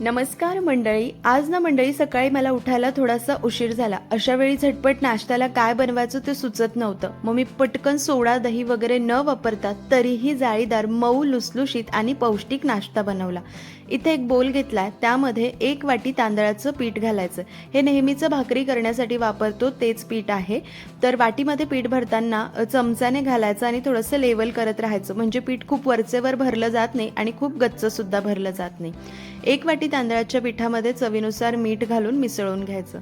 नमस्कार मंडळी. आज ना मंडळी सकाळी मला उठायला थोडासा उशीर झाला. अशा वेळी झटपट नाश्त्याला काय बनवायचं ते सुचत नव्हतं. मग मी पटकन सोडा दही वगैरे न वापरता तरीही जाळीदार मऊ लुसलुशीत आणि पौष्टिक नाश्ता बनवला. इथे एक बोल घेतला त्यामध्ये एक वाटी तांदळाचं पीठ घालायचं. हे नेहमीचं भाकरी करण्यासाठी वापरतो तेच पीठ आहे. तर वाटीमध्ये पीठ भरताना चमचाने घालायचं आणि थोडंसं लेवल करत राहायचं. म्हणजे पीठ खूप वरचेवर भरलं जात नाही आणि खूप गच्चंसुद्धा भरलं जात नाही. एक वाटी तांदळाच्या पिठामध्ये चवीनुसार मीठ घालून मिसळून घ्यायचं.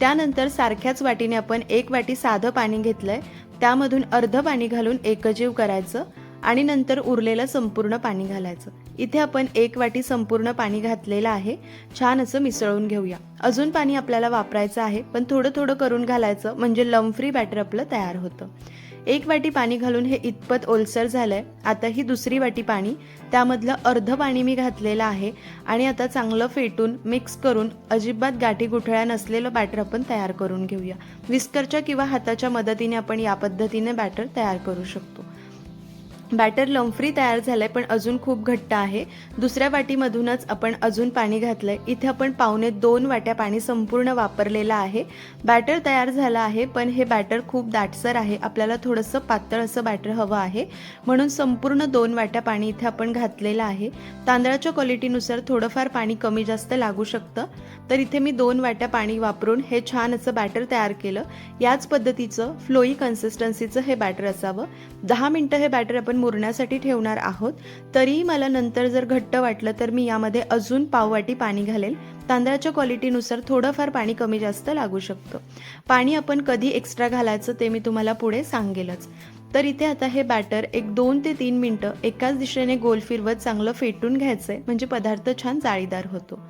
त्यानंतर सारख्याच वाटीने आपण एक वाटी साधं पाणी घेतलंय. त्यामधून अर्ध पाणी घालून एकजीव करायचं. आणि नंतर उरलेलं संपूर्ण पाणी घालायचं. इथे आपण एक वाटी संपूर्ण पाणी घातलेलं आहे. छान असं मिसळून घेऊया. अजून पाणी आपल्याला वापरायचं आहे पण थोडं थोडं करून घालायचं म्हणजे लम्फ्री बॅटर आपलं तयार होतं. एक वाटी पाणी घालून हे इतपत ओलसर झालंय. आता ही दुसरी वाटी पाणी त्यामधलं अर्ध पाणी मी घातलेलं आहे आणि आता चांगलं फेटून मिक्स करून अजिबात गाठी गुठळ्या नसलेलं बॅटर आपण तयार करून घेऊया. विस्करच्या किंवा हाताच्या मदतीने आपण या पद्धतीने बॅटर तयार करू शकतो. बॅटर लंफ्री तयार झालंय पण अजून खूप घट्ट आहे. दुसऱ्या वाटीमधूनच आपण अजून पाणी घातलंय. इथे आपण पावणे दोन वाट्या पाणी संपूर्ण वापरलेलं आहे. बॅटर तयार झालं आहे पण हे बॅटर खूप दाटसर आहे. आपल्याला थोडंसं पातळ असं बॅटर हवं आहे. म्हणून संपूर्ण दोन वाट्या पाणी इथे आपण घातलेलं आहे. तांदळाच्या क्वालिटीनुसार थोडंफार पाणी कमी जास्त लागू शकतं. तर इथे मी दोन वाट्या पाणी वापरून हे छान असं बॅटर तयार केलं. याच पद्धतीचं फ्लोई कन्सिस्टन्सीचं हे बॅटर असावं. दहा मिनटं हे बॅटर आपण मुरण्यासाठी ठेवणार आहोत. तरीही मला नंतर जर घट्ट वाटलं तर मी यामध्ये अजून पाववाटी पाणी घालेल. तांदळाच्या क्वालिटीनुसार थोडंफार पाणी कमी जास्त लागू शकतं. पाणी आपण कधी एक्स्ट्रा घालायचं ते मी तुम्हाला पुढे सांगेलच. तर इथे आता हे बॅटर एक दोन ते तीन मिनटं एकाच दिशेने गोल फिरवत चांगलं फेटून घ्यायचंय. म्हणजे पदार्थ छान जाळीदार होतो.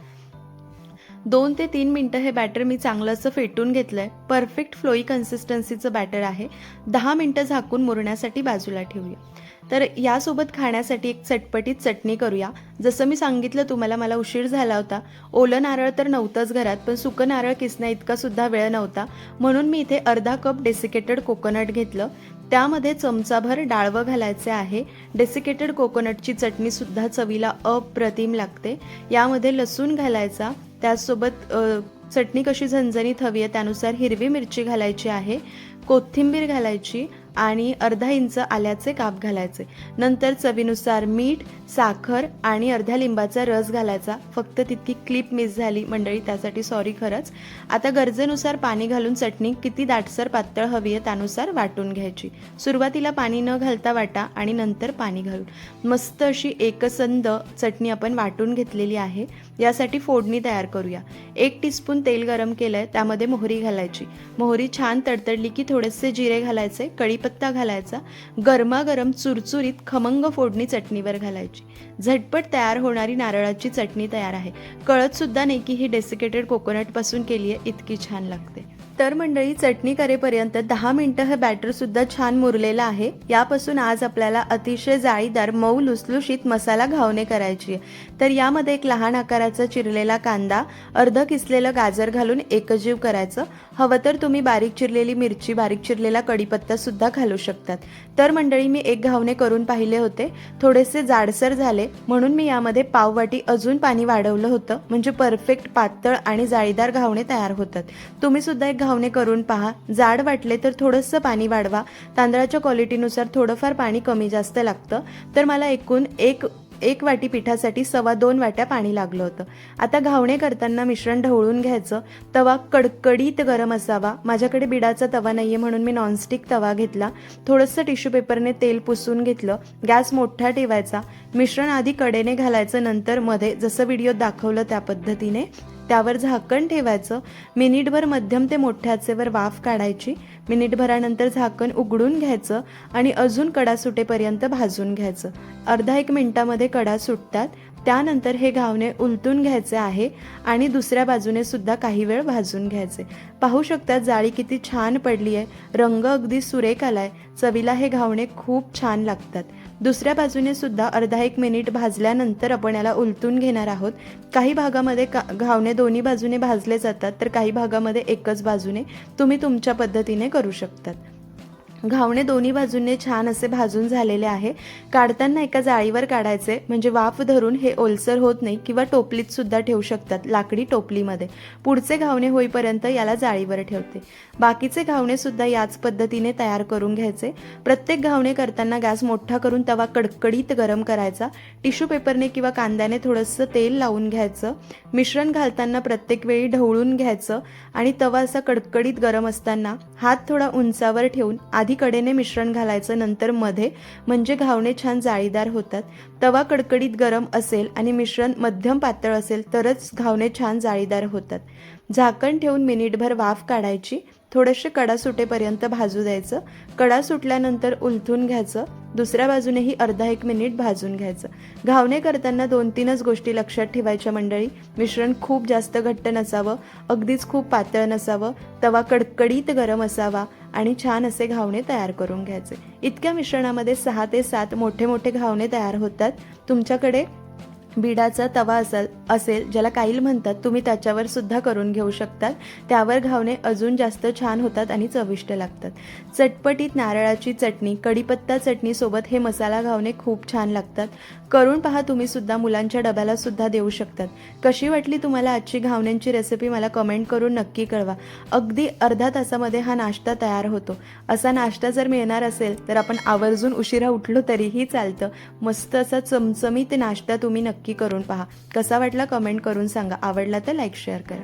दोन ते तीन मिनटं हे बॅटर मी चांगलं असं फेटून घेतलंय. परफेक्ट फ्लोई कन्सिस्टन्सीचं बॅटर आहे. दहा मिनटं झाकून मुरण्यासाठी बाजूला ठेवूया. तर यासोबत खाण्यासाठी एक चटपटीत चटणी करूया. जसं मी सांगितलं तुम्हाला मला उशीर झाला होता. ओलं नारळ तर नव्हतंच घरात पण सुकं नारळ किसण्या इतका सुद्धा वेळ नव्हता. म्हणून मी इथे अर्धा कप डेसिकेटेड कोकोनट घेतलं. त्यामध्ये चमचाभर डाळवं घालायचे आहे. डेसिकेटेड कोकोनटची चटणी सुद्धा चवीला अप्रतिम लागते. यामध्ये लसूण घालायचा त्याचसोबत चटणी कशी झणझणीत हवी आहे त्यानुसार हिरवी मिरची घालायची आहे कोथिंबीर घालायची आणि अर्धा इंच आल्याचे काप घालायचे. नंतर चवीनुसार मीठ साखर आणि अर्ध्या लिंबाचा रस घालायचा. फक्त तितकी क्लिप मिस झाली मंडळी त्यासाठी सॉरी खरंच. आता गरजेनुसार पाणी घालून चटणी किती दाटसर पातळ हवी आहे त्यानुसार वाटून घ्यायची. सुरुवातीला पाणी न घालता वाटा आणि नंतर पाणी घालून. मस्त अशी एकसंद चटणी आपण वाटून घेतलेली आहे. यासाठी फोडणी तयार करूया. एक टीस्पून तेल गरम केलं आहे त्यामध्ये मोहरी घालायची. मोहरी छान तडतडली की थोडेसे जिरे घालायचे कढीपत्ता घालायचा गरमागरम चुरचुरीत खमंग फोडणी चटणीवर घालायची. झटपट तयार होणारी नारळाची चटणी तयार आहे. कळत सुद्धा नाही की ही डेसिकेटेड कोकोनटपासून केली आहे इतकी छान लागते. तर मंडळी चटणी करेपर्यंत दहा मिनटं हे बॅटर सुद्धा छान मुरलेलं आहे. यापासून आज आपल्याला अतिशय जाळीदार मऊ लुसलुशीत मसाला घावणे करायची आहे. तर यामध्ये एक लहान आकाराचा चिरलेला कांदा अर्ध किसलेलं गाजर घालून एकजीव करायचं. हवं तर तुम्ही बारीक चिरलेली मिरची बारीक चिरलेला कडीपत्ता सुद्धा घालू शकतात. तर मंडळी मी एक घावणे करून पाहिले होते. थोडेसे जाडसर झाले. म्हणून मी यामध्ये पाववाटी अजून पाणी वाढवलं होतं. म्हणजे परफेक्ट पातळ आणि जाळीदार घावणे तयार होतात. तुम्ही सुद्धा एक घावणे करून पहा. जाड वाटले तर थोडंसं पाणी वाढवा. तांदळाच्या क्वालिटीनुसार थोडंफार पाणी कमी जास्त लागतं. तर मला एकूण एक एक वाटी पिठासाठी सव्वा दोन वाट्या पाणी लागलं होतं. आता घावणे करताना मिश्रण ढवळून घ्यायचं. तवा कडकडीत गरम असावा. माझ्याकडे बिडाचा तवा नाही आहे म्हणून मी नॉनस्टिक तवा घेतला. थोडंसं टिश्यू पेपरने तेल पुसून घेतलं. गॅस मोठा ठेवायचा. मिश्रण आधी कडेने घालायचं. नंतर मध्ये जसं व्हिडिओ दाखवलं त्या पद्धतीने त्यावर झाकण ठेवायचं. मिनिटभर मध्यम ते मोठ्याचेवर वाफ काढायची. मिनिटभरानंतर झाकण उघडून घ्यायचं आणि अजून कडा सुटेपर्यंत भाजून घ्यायचं. अर्धा एक मिनिटामध्ये कडा सुटतात. त्यानंतर हे घावणे उलटून घ्यायचे आहे आणि दुसऱ्या बाजूने सुद्धा काही वेळ भाजून घ्यायचे. पाहू शकतात जाळी किती छान पडली आहे रंग अगदी सुरेख आलाय. चवीला हे घावणे खूप छान लागतात. दुसऱ्या बाजूने सुद्धा अर्धा एक मिनिट भाजल्यानंतर आपण याला उलटून घेणार आहोत. काही भागामध्ये का घावणे दोन्ही बाजूने भाजले जातात तर काही भागामध्ये एकच बाजूने. तुम्ही तुमच्या पद्धतीने करू शकतात. घावणे दोन्ही बाजूंनी छान असे भाजून झालेले आहे. काढताना एका जाळीवर काढायचे म्हणजे वाफ धरून हे ओलसर होत नाही किंवा टोपलीत सुद्धा ठेवू शकतात लाकडी टोपलीमध्ये. पुढचे घावणे होईपर्यंत याला जाळीवर ठेवते. बाकीचे घावणे सुद्धा याच पद्धतीने तयार करून घ्यायचे. प्रत्येक घावणे करताना गॅस मोठा करून तवा कडकडीत गरम करायचा. टिश्यू पेपरने किंवा कांद्याने थोडंसं तेल लावून घ्यायचं. मिश्रण घालताना प्रत्येक वेळी ढवळून घ्यायचं आणि तवा असा कडकडीत गरम असताना हात थोडा उंचावर ठेवून आधी कडेने मिश्रण घालायचं नंतर मध्ये म्हणजे घावणे छान जाळीदार होतात. तवा कडकडीत गरम असेल आणि मिश्रण मध्यम पातळ असेल तरच घावणे छान जाळीदार होतात. झाकण ठेवून मिनिटभर वाफ काढायची. थोडेसे कडा सुटेपर्यंत भाजू द्यायचं. कडा सुटल्यानंतर उलथून घ्यायचं. दुसऱ्या बाजूनेही अर्धा एक मिनिट भाजून घ्यायचं. घावणे करताना दोन तीनच गोष्टी लक्षात ठेवायच्या मंडळी. मिश्रण खूप जास्त घट्ट नसावं अगदीच खूप पातळ नसावं. तवा कडकडीत गरम असावा. आणि छान असे घावणे तयार करून घ्यायचे. इतक्या मिश्रणामध्ये सहा ते सात मोठे मोठे घावणे तयार होतात. तुमच्याकडे बिडाचा तवा असेल असेल ज्याला काईल म्हणतात तुम्ही त्याच्यावर सुद्धा करून घेऊ शकतात. त्यावर घावणे अजून जास्त छान होतात आणि चविष्ट लागतात. चटपटीत नारळाची चटणी कढीपत्ता चटणीसोबत हे मसाला घावणे खूप छान लागतात. करून पहा तुम्ही सुद्धा मुलांच्या डब्याला सुद्धा देऊ शकतात. कशी वाटली तुम्हाला आजची घावण्यांची रेसिपी मला कमेंट करून नक्की कळवा. अगदी अर्धा तासामध्ये हा नाश्ता तयार होतो. असा नाश्ता जर मिळणार असेल तर आपण आवर्जून उशिरा उठलो तरीही चालतं. मस्त असा चमचमीत नाश्ता तुम्ही नक्की नक्की करून पहा. कसा वाटला कमेंट करून सांगा. आवडला तर लाईक शेअर करा.